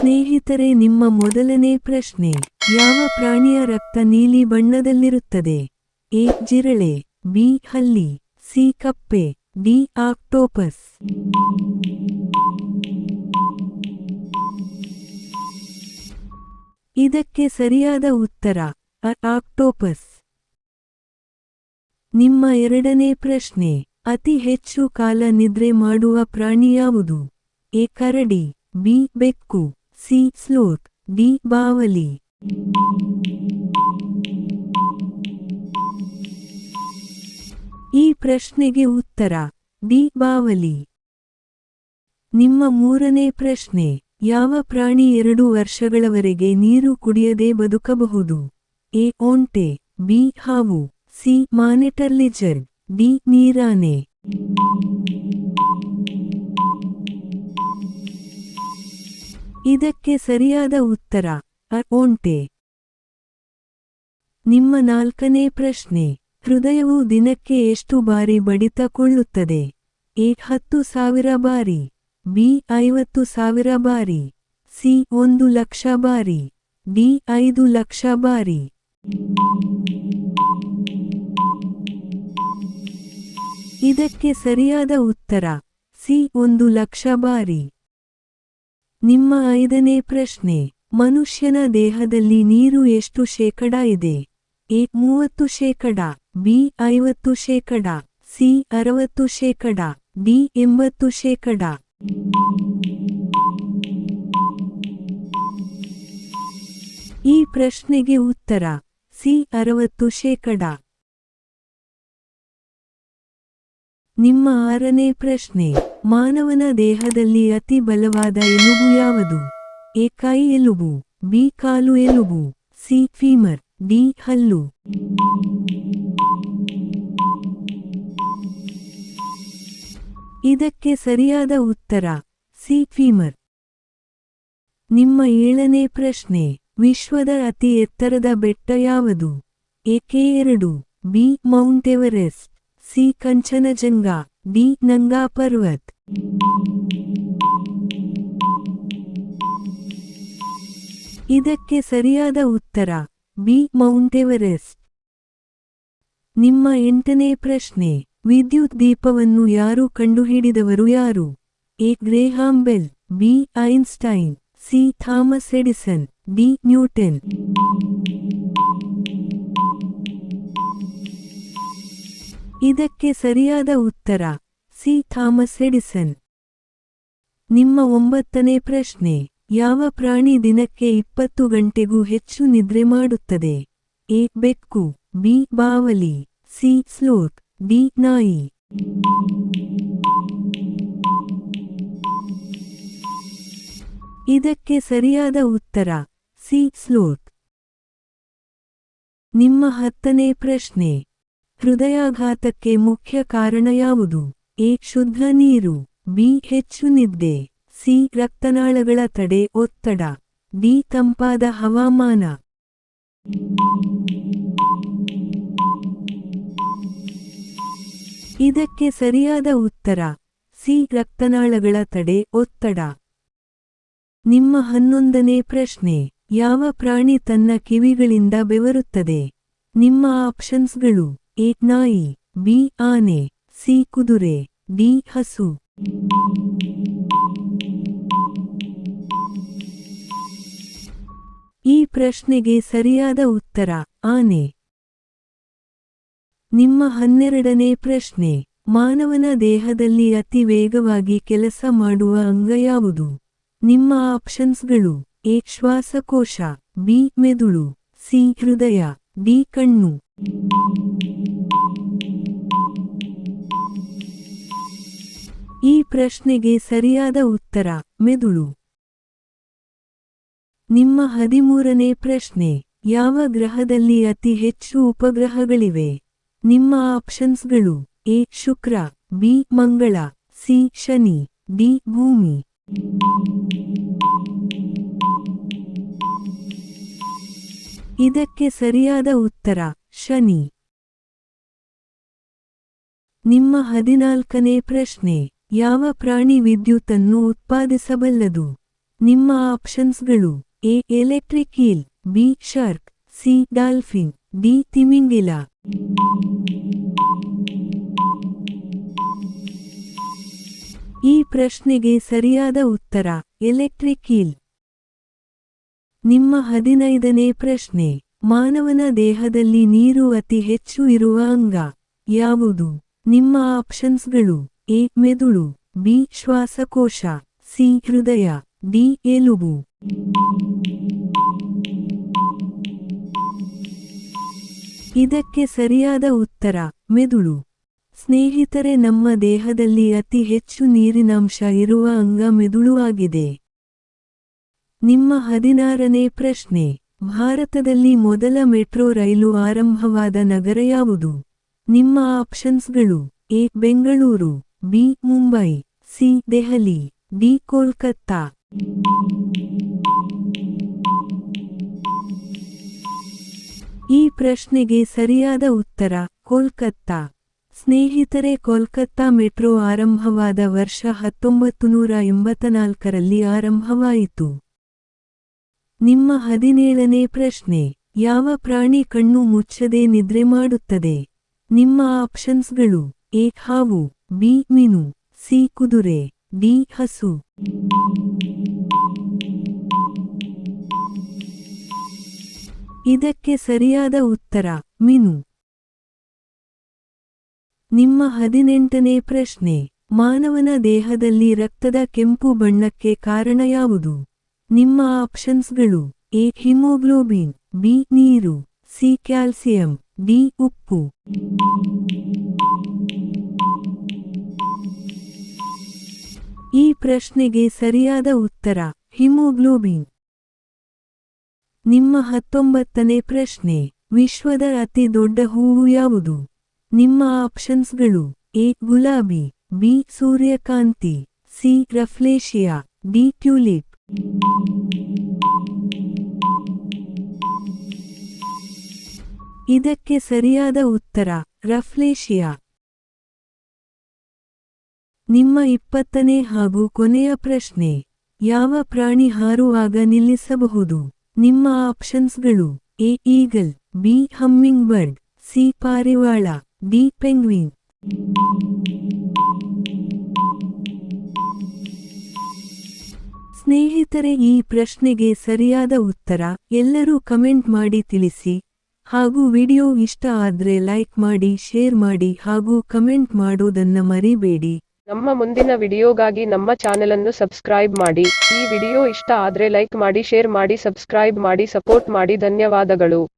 ಸ್ನೇಹಿತರೆ, ನಿಮ್ಮ ಮೊದಲನೇ ಪ್ರಶ್ನೆ. ಯಾವ ಪ್ರಾಣಿಯ ರಕ್ತ ನೀಲಿ ಬಣ್ಣದಲ್ಲಿರುತ್ತದೆ? ಎ. ಜಿರಳೆ, ಬಿ. ಹಲ್ಲಿ, ಸಿ. ಕಪ್ಪೆ, ಡಿ. ಆಕ್ಟೋಪಸ್. ಇದಕ್ಕೆ ಸರಿಯಾದ ಉತ್ತರ ಆಕ್ಟೋಪಸ್. ನಿಮ್ಮ ಎರಡನೇ ಪ್ರಶ್ನೆ. ಅತಿ ಹೆಚ್ಚು ಕಾಲ ನಿದ್ರೆ ಮಾಡುವ ಪ್ರಾಣಿ ಯಾವುದು? ಎ. ಕರಡಿ, ಬಿ. ಬೆಕ್ಕು. ಸಿ ಸ್ಲೋತ್ ಡಿ ಬಾವಲಿ. ಈ ಪ್ರಶ್ನೆಗೆ ಉತ್ತರ ಡಿ ಬಾವಲಿ. ನಿಮ್ಮ ಮೂರನೇ ಪ್ರಶ್ನೆ, ಯಾವ ಪ್ರಾಣಿ ಎರಡು ವರ್ಷಗಳವರೆಗೆ ನೀರು ಕುಡಿಯದೆ ಬದುಕಬಹುದು? ಎ ಒಂಟೆ ಬಿ ಹಾವು, ಸಿ ಮಾನಿಟರ್ ಲಿಜರ್ಡ್ ಡಿ ನೀರಾನೆ. ಇದಕ್ಕೆ ಸರಿಯಾದ ಉತ್ತರ ಒಂಟೆ ನಿಮ್ಮ ನಾಲ್ಕನೇ ಪ್ರಶ್ನೆ, ಹೃದಯವು ದಿನಕ್ಕೆ ಎಷ್ಟು ಬಾರಿ ಬಡಿತ ಕೊಳ್ಳುತ್ತದೆ ಎ, ಹತ್ತು ಸಾವಿರ ಬಾರಿ, ಬಿ, ಐವತ್ತು ಸಾವಿರ ಬಾರಿ, ಸಿ, ಒಂದು ಲಕ್ಷ ಬಾರಿ, ಡಿ, ಐದು ಲಕ್ಷ ಬಾರಿ. ಇದಕ್ಕೆ ಸರಿಯಾದ ಉತ್ತರ, ಸಿ, ಒಂದು ಲಕ್ಷ ಬಾರಿ. ನಿಮ್ಮ ಐದನೇ ಪ್ರಶ್ನೆ, ಮನುಷ್ಯನ ದೇಹದಲ್ಲಿ ನೀರು ಎಷ್ಟು ಶೇಕಡ ಇದೆ? ಎ, ಮೂವತ್ತು ಶೇಕಡ, ಬಿ, ಐವತ್ತು ಶೇಕಡ, ಸಿ, ಅರವತ್ತು ಶೇಕಡ, ಡಿ, ಎಂಬತ್ತು ಶೇಕಡ. ಈ ಪ್ರಶ್ನೆಗೆ ಉತ್ತರ, ಸಿ, ಅರವತ್ತು ಶೇಕಡ. ನಿಮ್ಮ ಆರನೇ ಪ್ರಶ್ನೆ ಮಾನವನ ದೇಹದಲ್ಲಿ ಅತಿ ಬಲವಾದ ಎಲುಬು ಯಾವುದು? ಏಕಾಯಿ ಎಲುಬು, ಬಿ ಕಾಲು ಎಲುಬು, ಸಿ ಫೀಮರ್, ಡಿ ಹಲ್ಲು. ಇದಕ್ಕೆ ಸರಿಯಾದ ಉತ್ತರ, ಸಿ ಫೀಮರ್. ನಿಮ್ಮ ಏಳನೇ ಪ್ರಶ್ನೆ, ವಿಶ್ವದ ಅತಿ ಎತ್ತರದ ಬೆಟ್ಟ ಯಾವುದು? ಎ ಕೆ ಎರಡು, B Mount Everest, C Kanchenjunga. D Nanga Parbat. ಇದಕ್ಕೆ ಸರಿಯಾದ ಉತ್ತರ ಬಿ ಮೌಂಟ್ ಎವರೆಸ್ಟ್. ನಿಮ್ಮ ಎಂಟನೇ ಪ್ರಶ್ನೆ, ವಿದ್ಯುತ್ ದೀಪವನ್ನು ಯಾರು ಕಂಡುಹಿಡಿದವರು ಯಾರು? A. Graham Bell B. Einstein, C. Thomas Edison, D. Newton. ಇದಕ್ಕೆ ಸರಿಯಾದ ಉತ್ತರ, ಸಿ. Thomas Edison. ನಿಮ್ಮ ಒಂಬತ್ತನೇ ಪ್ರಶ್ನೆ, ಯಾವ ಪ್ರಾಣಿ ದಿನಕ್ಕೆ ಇಪ್ಪತ್ತು ಗಂಟೆಗೂ ಹೆಚ್ಚು ನಿದ್ರೆ ಮಾಡುತ್ತದೆ? ಎ. ಬೆಕ್ಕು, ಬಿ. ಬಾವಲಿ, ಸಿ. ಸ್ಲೋಟ್ ಡಿ ನಾಯಿ. ಇದಕ್ಕೆ ಸರಿಯಾದ ಉತ್ತರ, ಸಿ. ಸ್ಲೋಟ್ ನಿಮ್ಮ ಹತ್ತನೇ ಪ್ರಶ್ನೆ ಹೃದಯಾಘಾತಕ್ಕೆ ಮುಖ್ಯ ಕಾರಣ ಯಾವುದು? ಎ. ಶುದ್ಧ ನೀರು. ಬಿ. ಹೆಚ್ಚು ನಿದ್ದೆ. ಸಿ. ರಕ್ತನಾಳಗಳ ತಡೆ ಒತ್ತಡ. ಡಿ. ತಂಪಾದ ಹವಾಮಾನ. ಇದಕ್ಕೆ ಸರಿಯಾದ ಉತ್ತರ. ಸಿ. ರಕ್ತನಾಳಗಳ ತಡೆ ಒತ್ತಡ. ನಿಮ್ಮ ಹನ್ನೊಂದನೇ ಪ್ರಶ್ನೆ. ಯಾವ ಪ್ರಾಣಿ ತನ್ನ ಕಿವಿಗಳಿಂದ ಬೆವರುತ್ತದೆ? ನಿಮ್ಮ ಆಪ್ಷನ್ಸ್ಗಳು. ಎ ನಾಯಿ ಬಿ ಆನೆ ಸಿ ಕುದುರೆ ಡಿ ಹಸು ಈ ಪ್ರಶ್ನೆಗೆ ಸರಿಯಾದ ಉತ್ತರ, ಆನೆ. ನಿಮ್ಮ ಹನ್ನೆರಡನೇ ಪ್ರಶ್ನೆ, ಮಾನವನ ದೇಹದಲ್ಲಿ ಅತಿ ವೇಗವಾಗಿ ಕೆಲಸ ಮಾಡುವ ಅಂಗ ಯಾವುದು? ನಿಮ್ಮ ಆಪ್ಷನ್ಸ್ಗಳು, ಎ, ಶ್ವಾಸಕೋಶ, ಬಿ, ಮೆದುಳು, ಸಿ, ಹೃದಯ, ಡಿ, ಕಣ್ಣು. ಈ ಪ್ರಶ್ನೆಗೆ ಸರಿಯಾದ ಉತ್ತರ, ಮೆದುಳು. ನಿಮ್ಮ ಹದಿಮೂರನೇ ಪ್ರಶ್ನೆ, ಯಾವ ಗ್ರಹದಲ್ಲಿ ಅತಿ ಹೆಚ್ಚು ಉಪಗ್ರಹಗಳಿವೆ? ನಿಮ್ಮ ಆಪ್ಷನ್ಸ್ಗಳು, ಎ, ಶುಕ್ರ, ಬಿ, ಮಂಗಳ, ಸಿ, ಶನಿ, ಡಿ, ಭೂಮಿ. ಇದಕ್ಕೆ ಸರಿಯಾದ ಉತ್ತರ, ಶನಿ. ನಿಮ್ಮ ಹದಿನಾಲ್ಕನೇ ಪ್ರಶ್ನೆ ಯಾವ ಪ್ರಾಣಿ ವಿದ್ಯುತ್ತನ್ನು ಉತ್ಪಾದಿಸಬಲ್ಲದು? ನಿಮ್ಮ ಆಪ್ಷನ್ಸ್ಗಳು A. Electric eel B. Shark, C. Dolphin, D. ತಿಮಿಂಗಿಲ. ಈ ಪ್ರಶ್ನೆಗೆ ಸರಿಯಾದ ಉತ್ತರ, ಎಲೆಕ್ಟ್ರಿಕ್ ಈಲ್ ನಿಮ್ಮ ಹದಿನೈದನೇ ಪ್ರಶ್ನೆ, ಮಾನವನ ದೇಹದಲ್ಲಿ ನೀರು ಅತಿ ಹೆಚ್ಚು ಇರುವ ಅಂಗ ಯಾವುದು? ನಿಮ್ಮ ಆಪ್ಷನ್ಸ್ಗಳು ಎ ಮೆದುಳು, ಬಿ ಶ್ವಾಸಕೋಶ, ಸಿ ಹೃದಯ, ಡಿ ಎಲುಬು. ಇದಕ್ಕೆ ಸರಿಯಾದ ಉತ್ತರ, ಮೆದುಳು. ಸ್ನೇಹಿತರೆ, ನಮ್ಮ ದೇಹದಲ್ಲಿ ಅತಿ ಹೆಚ್ಚು ನೀರಿನಂಶ ಇರುವ ಅಂಗ ಮೆದುಳು ಆಗಿದೆ. ನಿಮ್ಮ ಹದಿನಾರನೇ ಪ್ರಶ್ನೆ. ಭಾರತದಲ್ಲಿ ಮೊದಲ ಮೆಟ್ರೋ ರೈಲು ಆರಂಭವಾದ ನಗರ ಯಾವುದು? ನಿಮ್ಮ ಆಪ್ಷನ್ಸ್ಗಳು, A, Bengaluru. B Mumbai C Delhi D Kolkata ಈ ಪ್ರಶ್ನೆಗೆ ಸರಿಯಾದ ಉತ್ತರ, ಕೋಲ್ಕತ್ತಾ. ಸ್ನೇಹಿತರೆ, ಕೋಲ್ಕತ್ತಾ ಮೆಟ್ರೋ ಆರಂಭವಾದ ವರ್ಷ ಹತ್ತೊಂಬತ್ತು ನೂರ ಆರಂಭವಾಯಿತು. ನಿಮ್ಮ ಹದಿನೇಳನೇ ಪ್ರಶ್ನೆ, ಯಾವ ಪ್ರಾಣಿ ಕಣ್ಣು ಮುಚ್ಚದೆ ನಿದ್ರೆ ಮಾಡುತ್ತದೆ? ನಿಮ್ಮ ಆಪ್ಷನ್ಸ್ಗಳು, ಎ, ಹಾವು. ಬಿ ಮೀನು ಸಿ ಕುದುರೆ ಡಿ ಹಸು. ಇದಕ್ಕೆ ಸರಿಯಾದ ಉತ್ತರ, ಮೀನು. ನಿಮ್ಮ ಹದಿನೆಂಟನೇ ಪ್ರಶ್ನೆ, ಮಾನವನ ದೇಹದಲ್ಲಿ ರಕ್ತದ ಕೆಂಪು ಬಣ್ಣಕ್ಕೆ ಕಾರಣ ಯಾವುದು? ನಿಮ್ಮ ಆಪ್ಷನ್ಸ್ಗಳು, ಎ ಹಿಮೋಗ್ಲೋಬಿನ್, ಬಿ ನೀರು, ಸಿ ಕ್ಯಾಲ್ಸಿಯಂ, ಡಿ ಉಪ್ಪು. ಈ ಪ್ರಶ್ನೆಗೆ ಸರಿಯಾದ ಉತ್ತರ, ಹಿಮೋಗ್ಲೋಬಿನ್. ನಿಮ್ಮ ಹತ್ತೊಂಬತ್ತನೇ ಪ್ರಶ್ನೆ, ವಿಶ್ವದ ಅತಿ ದೊಡ್ಡ ಹೂವು ಯಾವುದು? ನಿಮ್ಮ ಆಪ್ಷನ್ಸ್ಗಳು, ಎ, ಗುಲಾಬಿ, ಬಿ, ಸೂರ್ಯಕಾಂತಿ, ಸಿ, ರಫ್ಲೇಶಿಯಾ, ಡಿ, ಟ್ಯೂಲಿಪ್. ಇದಕ್ಕೆ ಸರಿಯಾದ ಉತ್ತರ, ರಫ್ಲೇಶಿಯಾ. ನಿಮ್ಮ ಇಪ್ಪತ್ತನೇ ಹಾಗೂ ಕೊನೆಯ ಪ್ರಶ್ನೆ, ಯಾವ ಪ್ರಾಣಿ ಹಾರುವಾಗ ನಿಲ್ಲಿಸಬಹುದು? ನಿಮ್ಮ ಆಪ್ಷನ್ಸ್ಗಳು, A eagle, B hummingbird C ಪಾರಿವಾಳ, ಡಿ ಪೆಂಗ್ವಿನ್. ಸ್ನೇಹಿತರೆ, ಈ ಪ್ರಶ್ನೆಗೆ ಸರಿಯಾದ ಉತ್ತರ ಎಲ್ಲರೂ ಕಮೆಂಟ್ ಮಾಡಿ ತಿಳಿಸಿ ಹಾಗೂ ವಿಡಿಯೋ ಇಷ್ಟ ಆದ್ರೆ ಲೈಕ್ ಮಾಡಿ, ಶೇರ್ ಮಾಡಿ ಹಾಗೂ ಕಮೆಂಟ್ ಮಾಡೋದನ್ನ ಮರಿಬೇಡಿ. ನಮ್ಮ ಮುಂದಿನ ವಿಡಿಯೋಗಾಗಿ ನಮ್ಮ ಚಾನೆಲ್ ಅನ್ನು ಸಬ್ಸ್ಕ್ರೈಬ್ ಮಾಡಿ. ಈ ವಿಡಿಯೋ ಇಷ್ಟ ಆದ್ರೆ ಲೈಕ್ ಮಾಡಿ, ಶೇರ್ ಮಾಡಿ, ಸಬ್ಸ್ಕ್ರೈಬ್ ಮಾಡಿ, ಸಪೋರ್ಟ್ ಮಾಡಿ. ಧನ್ಯವಾದಗಳು.